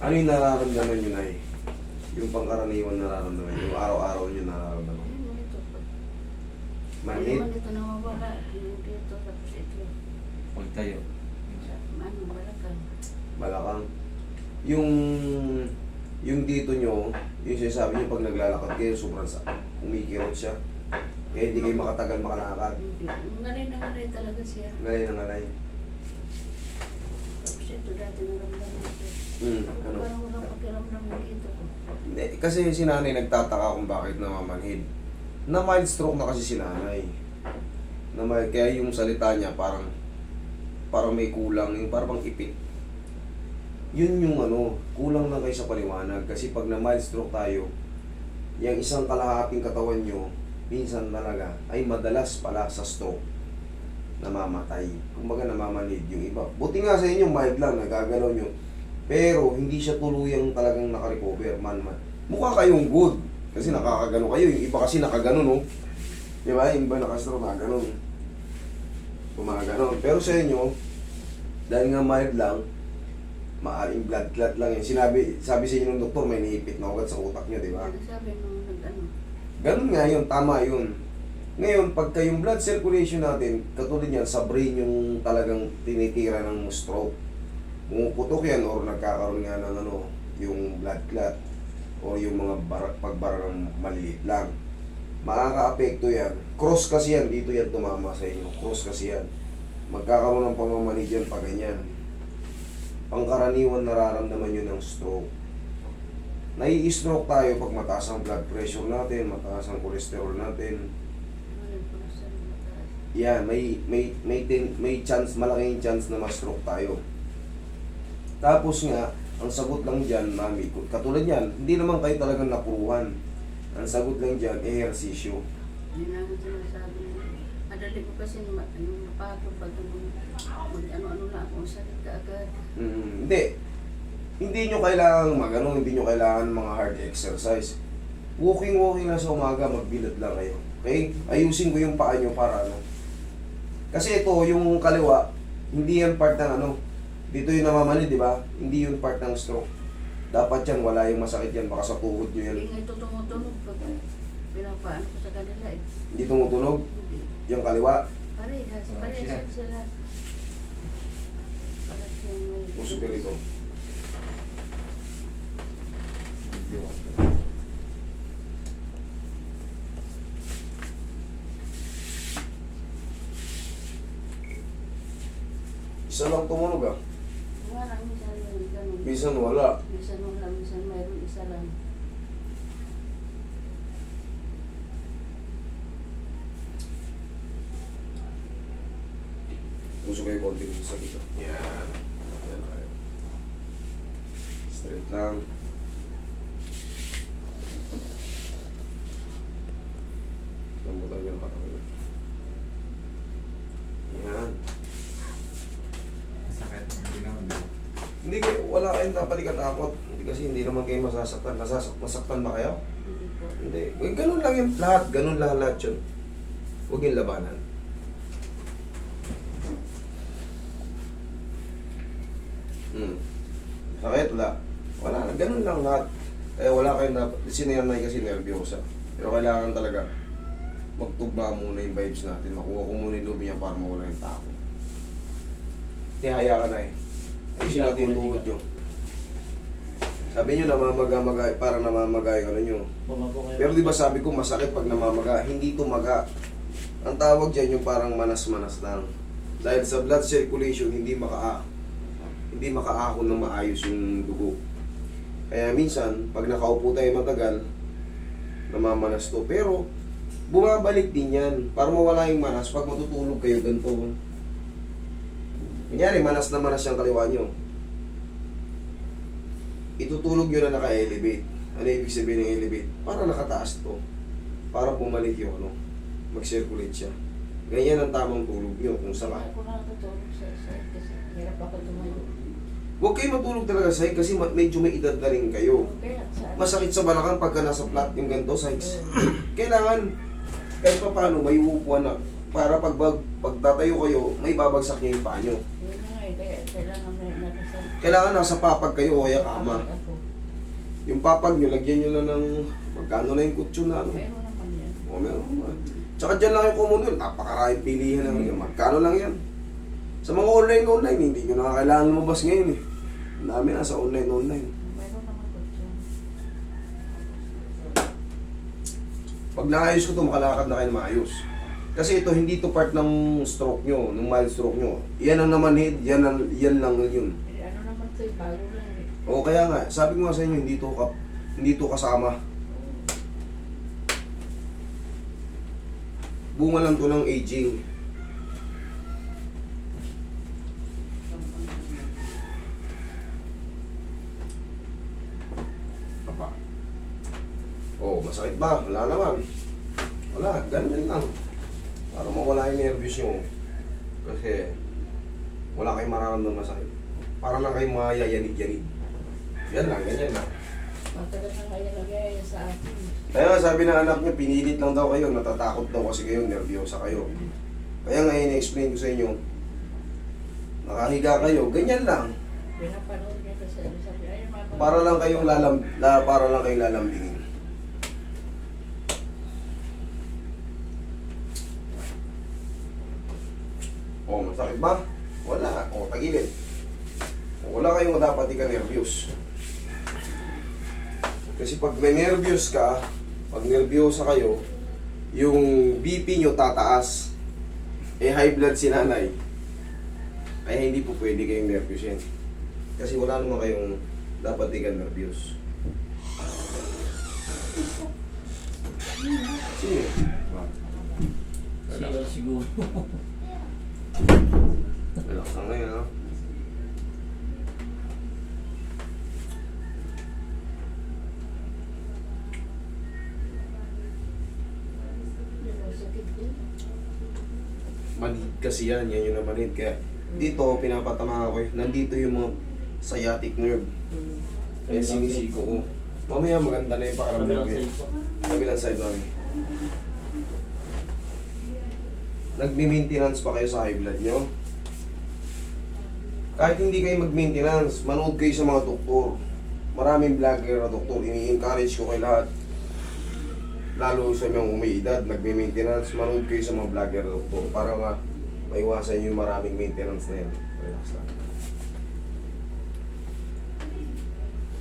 Ano yung nararamdaman nyo na Yung pangkaraniwan nararamdaman nyo, yung araw-araw nyo nararamdaman. Ayun mo ito nawawala. Yung dito tapos ito. Pagtayo. Minsan. Ano, balakang. Balakang. Yung yung dito nyo, yung sinasabi nyo pag naglalakad kayo, sobrang sa umikirot siya. Kaya hindi kayo makatagal makalakad. Ngalay na ngalay talaga siya. Ngalay na ngalay. Ito dati naramdaman ko. Hmm, ano? Parang walang pakiramdam dito ko. Kasi si nanay nagtataka kung bakit namamanhid. Na mild stroke na kasi si nanay. Na mild, kaya yung salita niya parang parang may kulang, yung parang ipit. Yun yung ano, kulang lang kayo sa paliwanag. Kasi pag na mild stroke tayo, yung isang kalahating katawan nyo, minsan talaga, ay madalas pala sa stroke namamatay. Kumbaga namamanid yung iba. Buti nga sa inyo, mild lang, nagagalaw nyo. Pero hindi siya tuluyang talagang nakarecover man man. Mukha kayong good. Kasi nakakagano kayo. Yung iba kasi nakagano no. Di ba? Yung iba nakastro na ganon. Gumaganon. Pero sa inyo, dahil nga mild lang, maaring blood clot lang yan. Sinabi, sabi sa inyo ng doktor, may naipit na ugat sa utak nyo, di ba? Ano sabi nung nag-ano? Ganun nga yun, tama yun. Ngayon, pagka yung blood circulation natin, katulad yan, sa brain yung talagang tinitira ng stroke. Pumuputok yan or nagkakaroon nga ng ano, yung blood clot o yung mga bar- pagbara ng maliliit lang. Makaka-apekto yan. Cross kasi yan, dito yan tumama sa inyo. Cross kasi yan. Magkakaroon ng pamamanid yan pag ganyan. Pangkaraniwan nararamdaman nyo ng stroke. Nai-stroke tayo pag mataas ang blood pressure natin, mataas ang cholesterol natin, Ano yung punasan ng yan, may may may tin, may chance, malaking chance na ma-stroke tayo. Tapos nga, ang sagot lang diyan, mami, katulad yan, hindi naman kayo talagang napuruhan. Ang sagot lang diyan, ehersisyo. Yun ang sinasabi. Madali ko kasi ma- yung napagod pag yung mag- ano-ano na ako, sakit ka agad. Mm, hindi. Hindi nyo kailangan magano, hindi nyo kailangan mga hard exercise. Walking-walking lang sa umaga, magbilad lang kayo. Okay? Ayusin ko yung paa nyo para ano. Kasi ito, yung kaliwa, hindi yan part ng ano. Dito yung namamanid, di ba? Hindi yun part ng stroke. Dapat yan, wala yung masakit yan. Baka sa tuhod nyo yan. Hindi nga ito tumutunog pag pinapaan ko sa kanila eh. Hindi tumutunog. Hindi. Yung kaliwa. Parehas, Parehas parehas sila. Parehas yung may... Puso ka rito. Isa lang tumunog ah. Wala, minsan yun, ganun. Minsan wala. Minsan wala, minsan mayroon isa lang. Puso kayo konti dito sa dito. Yan. Yan kayo. Straight lang. Lambutan yung katawan. Yan. Masakit. Hindi naman. Hindi kayo, wala kayong dapat ikatakot. Hindi kasi hindi naman kayo masasaktan. Nasasak, masaktan ba kayo? Hindi. Eh, ganun lang yung lahat. Ganun lang lahat yun. Huwag yung labanan. Hmm. Sakit? Wala. Wala. Ganun lang lahat. Kaya wala kayong dapat. Sinanay kasi nervyosa. Pero kailangan talaga magtugma muna yung vibes natin. Makuha ko muna yung loob para mawala yung tako. Hindi, haya ka na eh. Ayusin natin yung tuhod nyo. Sabi nyo namamagay, parang namamagay ano nyo. Pero di ba sabi ko masakit pag namamaga, hindi tumaga. Ang tawag diyan yung parang manas-manas lang. Dahil sa blood circulation hindi maka hindi makaahon ng maayos yung dugo. Kaya minsan pag nakaupo tayo matagal, namamanas to. Pero bumabalik din yan. Para mawala yung manas pag matutulog kayo ganito. Kunyari, manas na manas yung kaliwa nyo. Itutulog nyo na naka-elevate. Ano ibig sabihin ng elevate? Para nakataas to. Para bumalik yung ano, mag-circulate siya. Ganyan ang tamang tulog nyo kung saan sa side kasi hirap ako tumayo. Huwag kayo matulog talaga sa kasi medyo may edad na rin kayo. Sa Masakit sa balakang pagka nasa flat yung ganito sides. Kailangan kahit pa paano may uupuan na para pag bag, pagtatayo kayo, may babagsak niya yung paa na kailangan may nakasal. Kailangan nasa papag kayo o kaya kama. Yung papag nyo, lagyan nyo na ng magkano na yung kutsyon na ano. Meron naman yan. O meron naman. Tsaka dyan lang yung kumunol. Napakaraming pilihan lang yan. Magkano lang yan. Sa mga online-online, hindi nyo na kailangan lumabas ngayon eh. Ang dami nasa online-online. Meron naman ko dyan. Pag naayos ko to, makalakad na kayo na maayos. Kasi ito, hindi to part ng stroke nyo, ng mild stroke nyo. Yan ang naman head, yan, ang, yan lang yun. Eh, ano naman to eh, bago lang eh. O kaya nga, sabi ko nga sa inyo, hindi to, ka, hindi to kasama. Bunga lang to ng aging. Papa. Oh, masakit ba? Wala naman. Wala, ganyan lang. Para mawala yung nervous nyo. Kasi wala kayong mararamdaman masakit. Para lang kayong mayayanig-yanig. Yan lang, ganyan lang. Matagal na kaya lagay sa akin. Kaya sabi ng anak niya, pinilit lang daw kayo, natatakot daw kasi kayo, nervyosa kayo. Kaya nga in-explain ko sa inyo, nakahiga kayo, ganyan lang. Pinapanood niya kasi sabi, ay. Para lang kayong lalam, la, para lang kayong lalambingin. Oh, masakit ba? Tagilid. O, wala kayong dapat di ka nervyos. Kasi pag may nervyos ka, pag nervyosa kayo, yung BP nyo tataas. Eh, high blood si nanay. Kaya hindi po pwede kayong nervyos yan. Kasi wala naman kayong dapat di ka nervyos. Sino? Siya siguro. Relax lang ngayon, ha? Yun ang sakit din. Manhid kasi yan, yan yung namanhid. Kaya dito, pinapatama ko eh. Nandito yung mga sciatic nerve. Kaya sinisiko ko. Mamaya maganda na yung pakaramdam ko. eh. Kabilang side namin. Nagmi-maintenance pa kayo sa high blood nyo? Kahit hindi kayo mag-maintenance, manood kayo sa mga doktor. Maraming vlogger na doktor, ini-encourage ko kay lahat. Lalo sa mga umiidad, nagme-maintenance, manood kayo sa mga vlogger na doktor para nga maiwasan yung maraming maintenance na yan. Relax lang.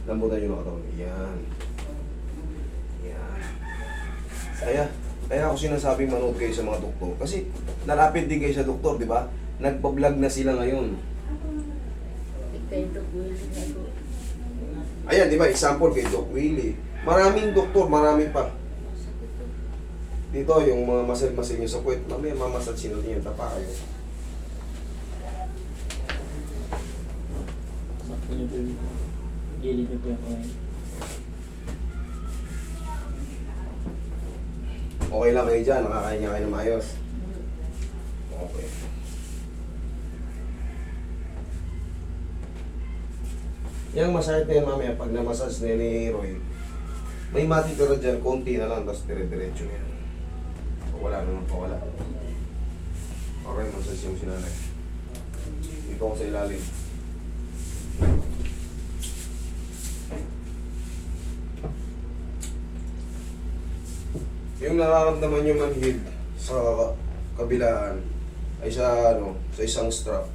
Lambutan nyo na katawan. Yan. Yan. Kaya, kaya ako sinasabing manood kayo sa mga doktor. Kasi nalapit din kayo sa doktor, di ba? Nagpa-vlog na sila ngayon. Ayan, di ba? Example kay Doc Willie. Maraming doktor, marami pa. Dito, yung mga masal-masal nyo sa puwet, mamaya mamasasin natin yung tapa kayo. Sakto niyo po yung gilid niyo po yung kamay. Okay lang kayo dyan, nakakain kayo ng maayos. Okay. Yung masakit na yan mamaya, pag namasas na yan ni Roy, may matitira dyan, konti na lang, tapos dire-diretso na yan. Wala naman pa, wala. Okay, masas yung sinanay. Dito ako sa ilalim. Yung nararamdaman nyo manhid sa kabilaan ay sa ano, sa isang strap,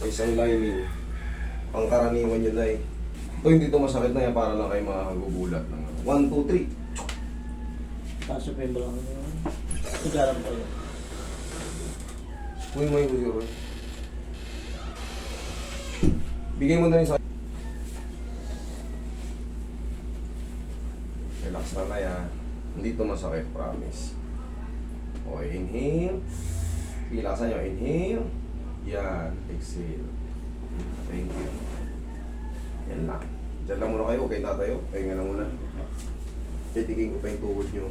sa isang lining, pangkaraniwan nyo na eh. Ito hindi to masakit na yan para lang kayo makagugulat ng 1, 2, 3. Kaso pa yung niyo. Sigaran po yun. Uy, may gusto Roy. Bigay mo na rin sa... Relax na na yan. Hindi to masakit, promise. O, inhale. Pilasan nyo, inhale. Yan, exhale. Thank you. Yan lang. Diyan lang muna kayo, okay tatayo. Pahinga lang muna. Titigin ko pa yung tuhod nyo.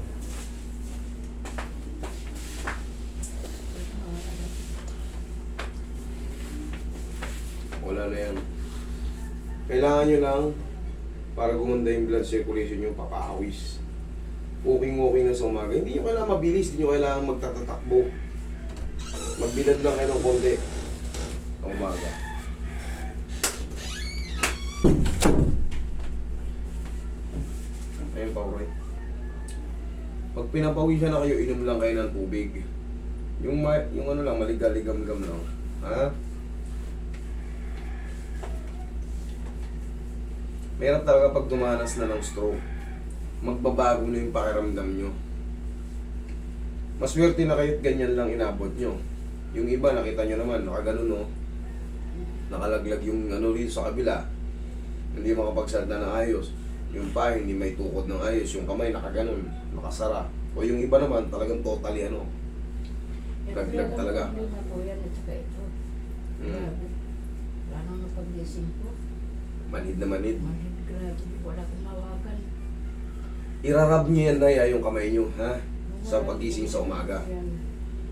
Wala na yan. Kailangan nyo lang para gumanda yung blood circulation nyo, papawis. Walking-walking na sa umaga. Hindi nyo kailangan mabilis, hindi nyo kailangan magtatatakbo. Magbilad lang kayo ng konti sa umaga. Ayun pa, Roy. Pag pinapawisan na kayo, inom lang kayo ng tubig. Yung, ma- yung ano lang, maligaligam-gam lang. Ha? Meron talaga pag dumanas na ng stroke, magbabago na yung pakiramdam nyo. Maswerte na kayo't ganyan lang inabot nyo. Yung iba, nakita nyo naman, nakaganon no. Nakalaglag yung ano rin sa kabila. Hindi makapagsalda ng ayos. Yung pa, hindi may tukod ng ayos. Yung kamay, nakaganon, nakasara. O yung iba naman, talagang totally ano. Laglag talaga. Mm. Grabe. Wala nang napagising ko. Manhid na manhid. Mahid, grabe. Wala akong mawagan. Irarab nyo yan, Naya, yung kamay nyo, ha? Sa pagising sa umaga.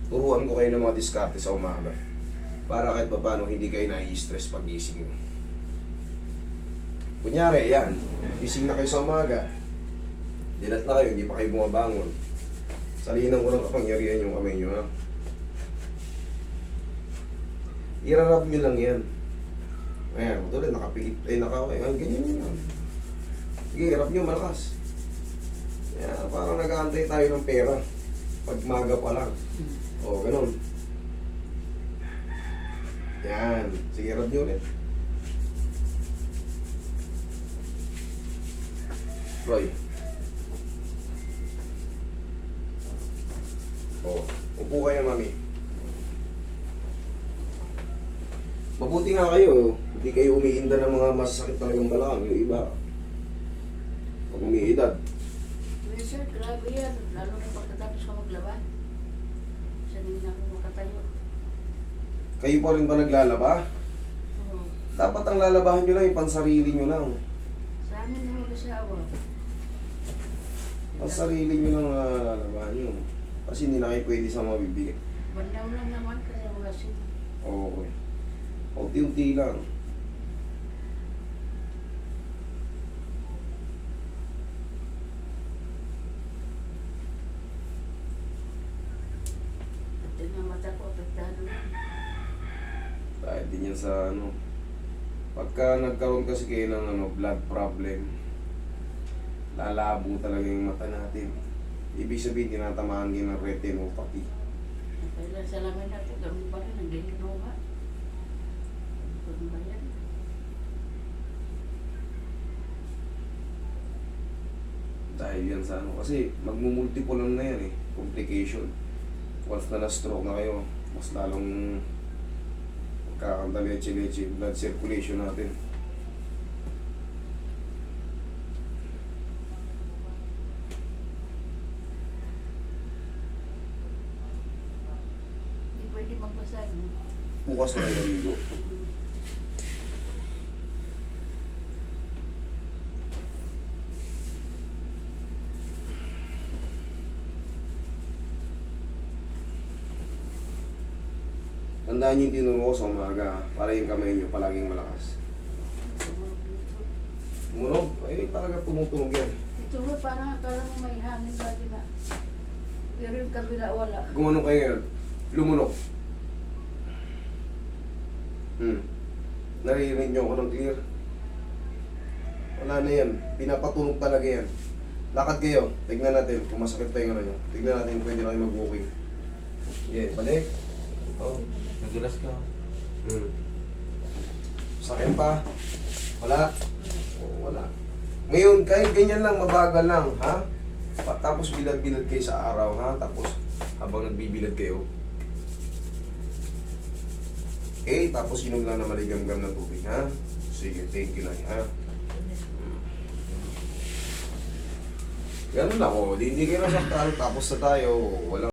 Turuan ko kayo ng mga diskarte sa umaga. Para kahit pa paano hindi kayo nai-stress pag gising nyo. Kunyari, yan. Gising na kayo sa umaga. Dilat na kayo, hindi pa kayo bumabangon. Salinan ko ng kapangyarihan yung kamay nyo, ha? Irarab nyo lang yan. Ayan, tulad nakapikit, ay naka, ay, ganyan yun yan. Sige, irap nyo malakas. Ayan, parang nag-aantay tayo ng pera. Pag maga pa lang. O, ganun. Yan. Sige, rub nyo ulit. Roy. O, upo kayo, mami. Mabuti nga kayo. Hindi kayo umiinda ng mga masasakit talagang balakang. Yung iba. Pag umiidad. Well, sir, grabe yan. Lalo na pagkatapos ka maglaba. Sa hindi na ako makatayo. Kayo pa rin ba naglalaba? Oo. Dapat ang lalabahan nyo lang yung pansarili nyo lang. Sa amin na mag-asawa. Pansarili nyo lang uh, lalabahan nyo. Kasi hindi na kayo pwede sa mga bibig. Bandam lang naman kasi wala siya. Okay. Unti-unti lang. Ito mata ko, apektado na. Dahil din yan sa ano. Pagka nagkaroon kasi kayo ng ano, blood problem, lalabo talaga yung mata natin. Ibig sabihin, tinatamaan kayo ng retinopathy. Kailan sa lamin na po, ganun pa rin, naglilunga. Ganun ba yan? Dahil yan sa ano. Kasi magmumultiple lang na yan eh. Complication. Once na na-stroke na kayo, mas lalong magkakanta leche-leche blood circulation natin. Hindi pwede magbasa. no? Bukas na kayo ligo. Tandaan niyo yung tinuro ko sa umaga para yung kamay niyo palaging malakas. Tumunog? Ay, talaga tumutunog yan. Ito ba parang akala mo may hangin lagi na. Pero yung kabila wala. Gumano kayo ngayon? Lumunok. Hmm. Naririnig niyo ako ng clear. Wala na yan. Pinapatunog talaga yan. Lakad kayo. Tignan natin kung masakit pa yung ano nyo. Tignan natin kung pwede na kayo mag-walking. Yeah, balik. Oh. Nadulas ka. Hmm. Sakit pa. Wala. Oh, wala. Ngayon, kahit ganyan lang, mabagal lang, ha? Tapos bilad-bilad kayo sa araw, ha? Tapos habang nagbibilad kayo. Okay, tapos inom lang na maligam-gam ng tubig, ha? Sige, thank you na, ha? Ganun lang, oh. Di, hindi kayo nasaktan, tapos na tayo. Walang